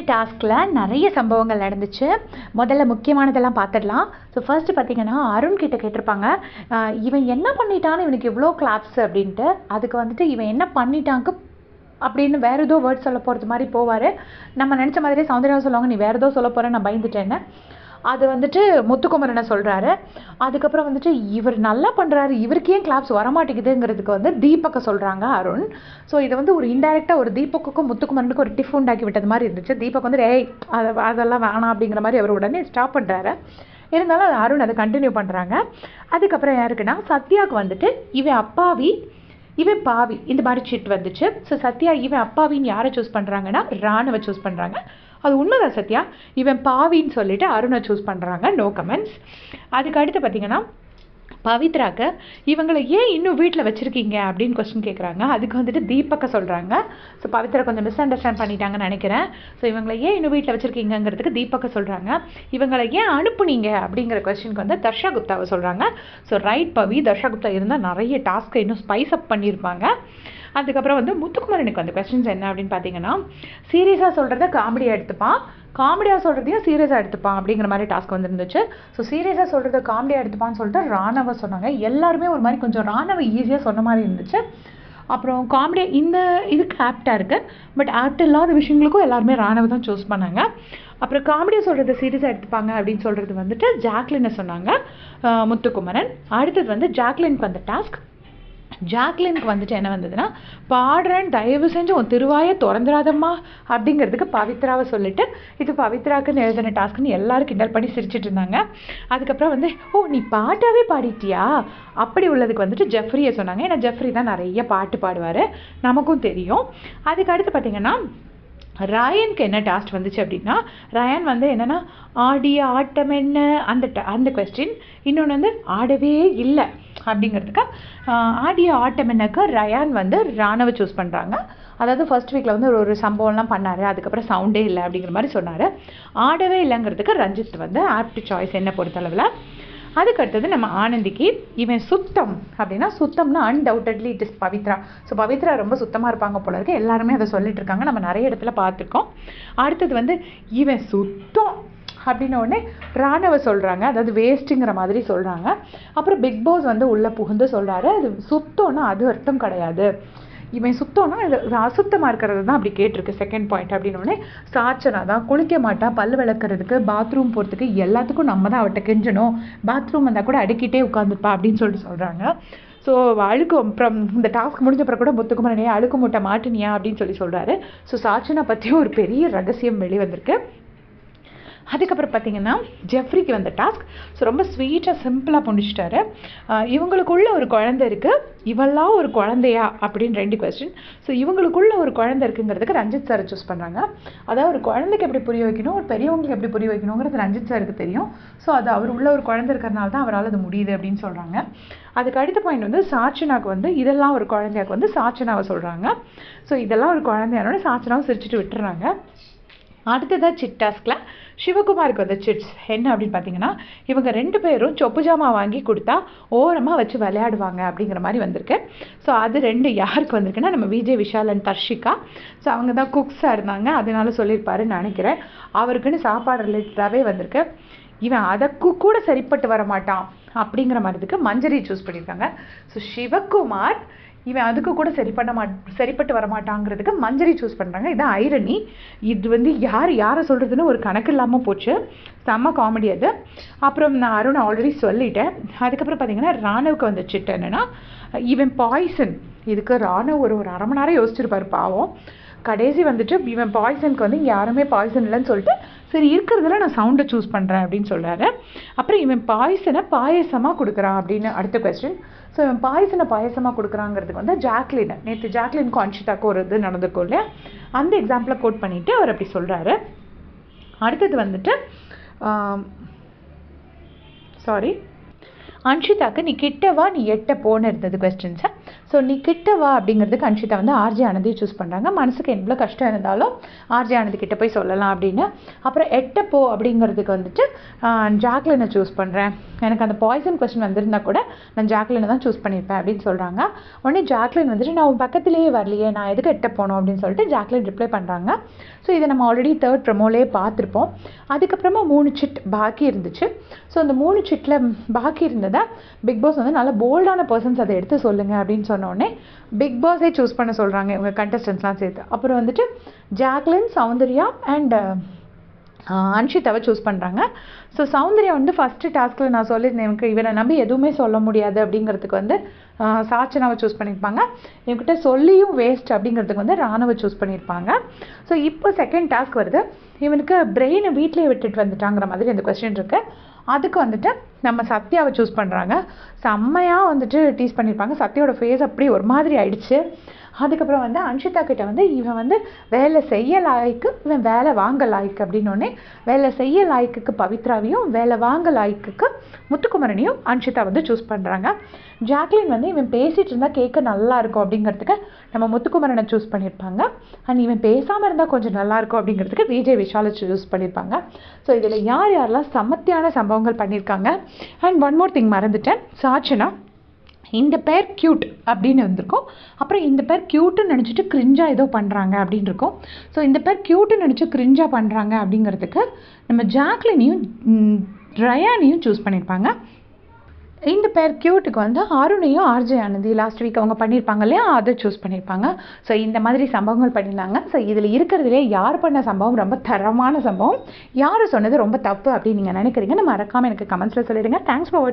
டாஸ்கில் நிறைய சம்பவங்கள் நடந்துச்சு. முதல்ல முக்கியமானதெல்லாம் பார்த்துடலாம். ஸோ ஃபஸ்ட்டு பார்த்தீங்கன்னா அருண் கிட்ட கேட்டிருப்பாங்க. இவன் என்ன பண்ணிட்டான்னு இவனுக்கு இவ்வளோ கிளாப்ஸ் அப்படின்ட்டு. அதுக்கு வந்துட்டு இவன் என்ன பண்ணிட்டாங்க? அப்படின்னு வேறு ஏதோ வேர்ட் சொல்ல போகிறது மாதிரி போவார். நம்ம நினச்ச மாதிரியே சௌந்தர்யா சொல்லுவாங்க நீ வேறு ஏதோ சொல்ல போகிறேன் நான் பயந்துட்டேன்னு. அது வந்துட்டு முத்துக்குமரனை சொல்கிறாரு அதுக்கப்புறம் வந்துட்டு இவர் நல்லா பண்ணுறாரு இவருக்கு ஏன் கிளாப்ஸ் வரமாட்டேங்குதுங்கிறதுக்கு வந்து தீபக்கை சொல்கிறாங்க அருண். ஸோ இதை வந்து ஒரு இன்டெரக்டாக ஒரு தீபக்குக்கும் முத்துக்குமரனுக்கும் ஒரு டிஃப் உண்டாக்கி விட்டது மாதிரி இருந்துச்சு. தீபக் வந்து ஏய் அதை அதெல்லாம் வேணாம் அப்படிங்கிற மாதிரி அவர் உடனே ஸ்டாப் பண்ணுறாரு இருந்தாலும் அது அருண் அதை கண்டினியூ பண்ணுறாங்க அதுக்கப்புறம் யாருக்குன்னா சத்யாவுக்கு வந்துட்டு இவன் அப்பாவி இவன் பாவி. இந்த மாதிரி சிட் வந்துச்சு. ஸோ சத்யா இவன் அப்பாவின்னு யாரை சூஸ் பண்ணுறாங்கன்னா ராணுவ சூஸ் பண்ணுறாங்க அது உண்மைதான் சத்யா. இவன் பாவின்னு சொல்லிட்டு அருணை சூஸ் பண்ணுறாங்க நோ கமெண்ட்ஸ் அதுக்கு அடுத்து பார்த்தீங்கன்னா பவித்ராக்க இவங்களை ஏன் இன்னும் வீட்டில் வச்சுருக்கீங்க? அப்படின்னு கொஸ்டின் கேட்குறாங்க அதுக்கு வந்துட்டு தீபக்க சொல்கிறாங்க ஸோ பவித்ரா கொஞ்சம் மிஸ் அண்டர்ஸ்டாண்ட் பண்ணிட்டாங்கன்னு நினைக்கிறேன். ஸோ இவங்களை ஏன் இன்னும் வீட்டில் வச்சுருக்கீங்கங்கிறதுக்கு தீபக்க சொல்கிறாங்க இவங்களை ஏன் அனுப்புனீங்க? அப்படிங்கிற கொஸ்டினுக்கு வந்து தர்ஷா குப்தாவை சொல்கிறாங்க ஸோ ரைட் பவி தர்ஷா குப்தா இருந்தால் நிறைய டாஸ்க்கை இன்னும் ஸ்பைஸ் அப் பண்ணியிருப்பாங்க. அதுக்கப்புறம் வந்து முத்துக்குமரனுக்கு வந்து கொஸ்டின்ஸ் என்ன அப்படின்னு பார்த்தீங்கன்னா சீரியஸாக சொல்கிறத காமெடியாக எடுத்துப்பான். காமெடியாக சொல்கிறதையும் சீரியஸாக எடுத்துப்பான் அப்படிங்கிற மாதிரி டாஸ்க் வந்துருந்துச்சு. ஸோ சீரியஸாக சொல்கிறத காமெடியாக எடுத்துப்பான்னு சொல்லிட்டு ராணவ சொன்னாங்க. எல்லாருமே ஒரு மாதிரி கொஞ்சம் ராணவ ஈஸியாக சொன்ன மாதிரி இருந்துச்சு. அப்புறம் காமெடி இந்த இதுக்கு ஆப்டாக இருக்குது பட் ஆப்ட் இல்லாத விஷயங்களுக்கும் எல்லாருமே ராணவ தான் சூஸ் பண்ணாங்க. அப்புறம் காமெடியாக சொல்கிறத சீரியஸாக எடுத்துப்பாங்க அப்படின்னு சொல்கிறது வந்துட்டு ஜாக்லினை சொன்னாங்க முத்துக்குமரன். அடுத்தது வந்து ஜாக்லினுக்கு வந்த டாஸ்க் ஜாக்லினுக்கு வந்துட்டு என்ன வந்ததுன்னா பாடுறேன் தயவு செஞ்சு உன் திருவாயை திறந்துடாதம்மா அப்படிங்கிறதுக்கு பவித்ராவை சொல்லிட்டு இது பவித்ராக்குன்னு எழுதின டாஸ்க்குன்னு எல்லாரும் கிண்டல் பண்ணி சிரிச்சிட்டு இருந்தாங்க. அதுக்கப்புறம் வந்து ஓ நீ பாட்டாகவே பாடிட்டியா? அப்படி உள்ளதுக்கு வந்துட்டு ஜெஃப்ரியை சொன்னாங்க. ஏன்னா ஜெஃப்ரி தான் நிறைய பாட்டு பாடுவார். நமக்கும் தெரியும். அதுக்கு அடுத்து பார்த்தீங்கன்னா ராயனுக்கு என்ன டாஸ்க் வந்துச்சு அப்படின்னா ராயன் வந்து என்னென்னா ஆடிய ஆட்டம் என்ன? அந்த அந்த கொஸ்டின் இன்னொன்று வந்து ஆடவே இல்லை. அப்படிங்கிறதுக்கு ஆடியோ ஆடிய ரயான் வந்து ராணவை சூஸ் பண்ணுறாங்க அதாவது ஃபர்ஸ்ட் வீக்கில் வந்து ஒரு ஒரு சம்பவம்லாம் பண்ணார். அதுக்கப்புறம் சவுண்டே இல்லை அப்படிங்கிற மாதிரி சொன்னார். ஆடவே இல்லைங்கிறதுக்கு ரஞ்சித் வந்து ஆப்ட் சாய்ஸ் என்னை பொறுத்தளவில். அதுக்கு அடுத்தது நம்ம ஆனந்திக்கு இவன் சுத்தம் அப்படின்னா சுத்தம்னா undoubtedly it is Pavithra. So Pavithra ரொம்ப சுத்தமாக இருப்பாங்க போல இருக்கு. எல்லாருமே அதை சொல்லிட்டு இருக்காங்க. நம்ம நிறைய இடத்துல பார்த்துருக்கோம். அடுத்தது வந்து இவன் சுத்தம் அப்படின்ன உடனே ராணவ சொல்கிறாங்க அதாவது வேஸ்ட்டுங்கிற மாதிரி சொல்கிறாங்க அப்புறம் பிக் பாஸ் வந்து உள்ளே புகுந்து சொல்கிறாரு அது சுத்தம்னா அது அர்த்தம் கிடையாது. இவன் சுத்தம்னா இது அசுத்தமாக இருக்கிறது தான் அப்படி கேட்டிருக்கு செகண்ட் பாயிண்ட் அப்படின்னோடனே சாச்சனா தான் குளிக்க மாட்டா பல் விளக்குறதுக்கு பாத்ரூம் போகிறதுக்கு எல்லாத்துக்கும் நம்ம தான் அவட்ட கெஞ்சணும். பாத்ரூம் வந்தால் கூட அடுக்கிட்டே உட்காந்துப்பா அப்படின்னு சொல்லிட்டு சொல்கிறாங்க ஸோ அழுக்கு அப்புறம் இந்த டாஸ்க் முடிஞ்ச அப்புறம் கூட முத்துக்குமரனே அழுக்கு மூட்டை மாட்டினியா? அப்படின்னு சொல்லி சொல்கிறாரு ஸோ சாச்சனை பற்றியும் ஒரு பெரிய ரகசியம் வெளிவந்திருக்கு. அதுக்கப்புறம் பார்த்தீங்கன்னா ஜெஃப்ரிக்கு வந்த டாஸ்க் ஸோ ரொம்ப ஸ்வீட்டாக சிம்பிளாக முடிச்சிட்டாரு. இவங்களுக்குள்ள ஒரு குழந்தை இருக்குது இவெல்லாம் ஒரு குழந்தையா? அப்படின்னு ரெண்டு கொஸ்டின் ஸோ இவங்களுக்குள்ள ஒரு குழந்தை இருக்குங்கிறதுக்கு ரஞ்சித் சாரை சூஸ் பண்ணுறாங்க அதாவது ஒரு குழந்தைக்கு எப்படி புரிய வைக்கணும்? ஒரு பெரியவங்களுக்கு எப்படி புரிய வைக்கணுங்கிறது ரஞ்சித் சாருக்கு தெரியும். ஸோ அது அவர் உள்ள ஒரு குழந்தை இருக்கிறனால தான் அவரால் அது முடியுது அப்படின்னு சொல்கிறாங்க அதுக்கு அடுத்த பாயிண்ட் வந்து சாச்சனாக்கு வந்து இதெல்லாம் ஒரு குழந்தையாக்கு வந்து சாச்சனாவை சொல்கிறாங்க ஸோ இதெல்லாம் ஒரு குழந்தையானோட சாச்சனாவை சிரிச்சுட்டு விட்டுறாங்க. அடுத்ததாக சிட்டாஸ்கில் சிவகுமாருக்கு வந்த சிட்ஸ் என்ன அப்படின்னு பார்த்தீங்கன்னா இவங்க ரெண்டு பேரும் சொப்பு ஜாமா வாங்கி கொடுத்தா ஓரமாக வச்சு விளையாடுவாங்க அப்படிங்கிற மாதிரி வந்திருக்கு. ஸோ அது ரெண்டு யாருக்கு வந்திருக்குன்னா நம்ம விஜய் விஷால் அண்ட் தர்ஷிகா. ஸோ அவங்க தான் குக்ஸாக இருந்தாங்க. அதனால சொல்லியிருப்பாருன்னு நினைக்கிறேன். அவருக்குன்னு சாப்பாடு ரிலேட்டடாகவே வந்திருக்கு. இவன் அதற்கு கூட சரிப்பட்டு வர மாட்டான் அப்படிங்கிற மாதிரிக்கு மஞ்சரி சூஸ் பண்ணியிருக்காங்க. ஸோ சிவகுமார் இவன் அதுக்கு கூட சரி பண்ண மாட் சரிப்பட்டு வர மாட்டாங்கிறதுக்கு மஞ்சரி சூஸ் பண்ணுறாங்க இதான் ஐரணி இது வந்து யார் யாரை சொல்கிறதுன்னு ஒரு கணக்கு இல்லாமல் போச்சு. செம்ம காமெடி அது. அப்புறம் நான் அருண் ஆல்ரெடி சொல்லிட்டேன். அதுக்கப்புறம் பார்த்தீங்கன்னா ராணுவுக்கு வந்த சிட்டு என்னென்னா இவன் பாய்சன் இதுக்கு ராணுவ ஒரு ஒரு அரை மணி நேரம் யோசிச்சிருப்பாரு பாவம். கடைசி வந்துட்டு இவன் பாய்சனுக்கு வந்து இங்கே யாருமே பாய்சன் இல்லைன்னு சொல்லிட்டு சரி இருக்கிறதுல நான் சவுண்டை சூஸ் பண்ணுறேன் அப்படின்னு சொல்கிறாரு அப்புறம் இவன் பாய்சனை பாயசமாக கொடுக்குறான் அப்படின்னு அடுத்த கொஸ்டின் ஸோ இவன் பாய்சனை பாயசமாக கொடுக்குறாங்கிறதுக்கு வந்து ஜாக்லின் நேற்று ஜாக்லின் கான்ஷிட்டாக்கு ஒரு இது நடந்திருக்கும் இல்லையா? அந்த எக்ஸாம்பிளை கோட் பண்ணிவிட்டு அவர் அப்படி சொல்கிறாரு அடுத்தது வந்துட்டு சாரி அன்ஷிதாக்கு நீ கிட்டவா? நீ எட்ட போன்னு இருந்தது கொஸ்டின்ஸை ஸோ நீ கிட்ட வா அப்படிங்கிறதுக்கு அன்ஷிதா வந்து ஆர்ஜே ஆனந்தி சூஸ் பண்ணுறாங்க மனசுக்கு எவ்வளோ கஷ்டம் இருந்தாலும் ஆர்ஜே ஆனந்தி கிட்ட போய் சொல்லலாம் அப்படின்னு. அப்புறம் எட்டப்போ அப்படிங்கிறதுக்கு வந்துட்டு ஜாக்லினை சூஸ் பண்ணுறேன் எனக்கு அந்த பாய்சன் கொஸ்டின் வந்திருந்தா கூட நான் ஜாக்லினை தான் சூஸ் பண்ணியிருப்பேன் அப்படின்னு சொல்கிறாங்க உடனே ஜாக்லின் வந்துட்டு நான் உன் பக்கத்துலேயே வரலையே நான் எதுக்கு எட்ட போனோம் அப்படின்னு சொல்லிட்டு ஜாக்லின் ரிப்ளை பண்ணுறாங்க ஸோ இதை நம்ம ஆல்ரெடி தேர்ட் ப்ரமோலே பார்த்துருப்போம். அதுக்கப்புறமா மூணு சிட் பாக்கி இருந்துச்சு. ஸோ அந்த மூணு சிட்டில் பாக்கி இருந்ததை பிக் பாஸ் வந்து நல்லா போல்டான பர்சன்ஸ் அதை எடுத்து சொல்லுங்கள் அப்படின்னு அப்படின்னு சொன்னோடனே பிக் பாஸே சூஸ் பண்ண சொல்கிறாங்க இவங்க கண்டஸ்டன்ஸ்லாம் சேர்த்து. அப்புறம் வந்துட்டு ஜாக்லின் சௌந்தர்யா அண்ட் அன்ஷிதாவை சூஸ் பண்ணுறாங்க ஸோ சௌந்தர்யா வந்து ஃபஸ்ட்டு டாஸ்கில் நான் சொல்லியிருந்தேன் எனக்கு இவரை நம்பி எதுவுமே சொல்ல முடியாது அப்படிங்கிறதுக்கு வந்து சாச்சனாவை சூஸ் பண்ணியிருப்பாங்க. இவங்ககிட்ட சொல்லியும் வேஸ்ட் அப்படிங்கிறதுக்கு வந்து ராணுவை சூஸ் பண்ணியிருப்பாங்க. ஸோ இப்போ செகண்ட் டாஸ்க் வருது. இவனுக்கு பிரெயினை வீட்டிலே விட்டுட்டு வந்துட்டாங்கிற மாதிரி அந்த கொஸ்டின் இருக்குது அதுக்கு வந்துட்டு நம்ம சத்யாவை சூஸ் பண்ணுறாங்க செம்மையாக வந்துட்டு டீஸ் பண்ணியிருப்பாங்க சத்யாவோட ஃபேஸ் அப்படி ஒரு மாதிரி ஆயிடுச்சு. அதுக்கப்புறம் வந்து அன்ஷிதா கிட்ட வந்து இவன் வந்து வேலை செய்ய லாய்க்கு இவன் வேலை வாங்க லாய்க்கு அப்படின்னோடனே வேலை செய்ய லாய்க்குக்கு பவித்ராவையும் வேலை வாங்க லாய்க்குக்கு முத்துக்குமரனையும் அன்ஷிதா வந்து சூஸ் பண்ணுறாங்க ஜாக்லின் வந்து இவன் பேசிகிட்டு இருந்தால் கேட்க நல்லா இருக்கும் அப்படிங்கிறதுக்கு நம்ம முத்துக்குமரனை சூஸ் பண்ணியிருப்பாங்க அண்ட் இவன் பேசாமல் இருந்தால் கொஞ்சம் நல்லாயிருக்கும் அப்படிங்கிறதுக்கு விஜய் விஷாலை சூஸ் பண்ணியிருப்பாங்க ஸோ இதில் யார் யாரெல்லாம் சமத்தியான சம்பவங்கள் பண்ணியிருக்காங்க அண்ட் ஒன் மோர் திங் மறந்துட்டேன். சாச்சனா இந்த பேர் க்யூட் அப்படின்னு வந்திருக்கும். அப்புறம் இந்த பேர் க்யூட்டுன்னு நினச்சிட்டு கிரிஞ்சாக ஏதோ பண்ணுறாங்க அப்படின்னு இருக்கும். ஸோ இந்த பேர் க்யூட்டுன்னு நினச்சி கிரிஞ்சாக பண்ணுறாங்க அப்படிங்கிறதுக்கு நம்ம ஜாக்லினையும் ரயானையும் சூஸ் பண்ணியிருப்பாங்க இந்த பேர் க்யூட்டுக்கு வந்து அருணையும் ஆர்ஜே ஆனந்தி லாஸ்ட் வீக் அவங்க பண்ணியிருப்பாங்க இல்லையா? அதை சூஸ் பண்ணியிருப்பாங்க ஸோ இந்த மாதிரி சம்பவங்கள் பண்ணியிருந்தாங்க. ஸோ இதில் இருக்கிறதுலே யார் பண்ண சம்பவம்? ரொம்ப தரமான சம்பவம். யார் சொன்னது ரொம்ப தப்பு அப்படின்னு நீங்கள் நினைக்கிறீங்கன்னு மறக்காமல் எனக்கு கமெண்ட்ஸில் சொல்லிடுங்க. Thanks for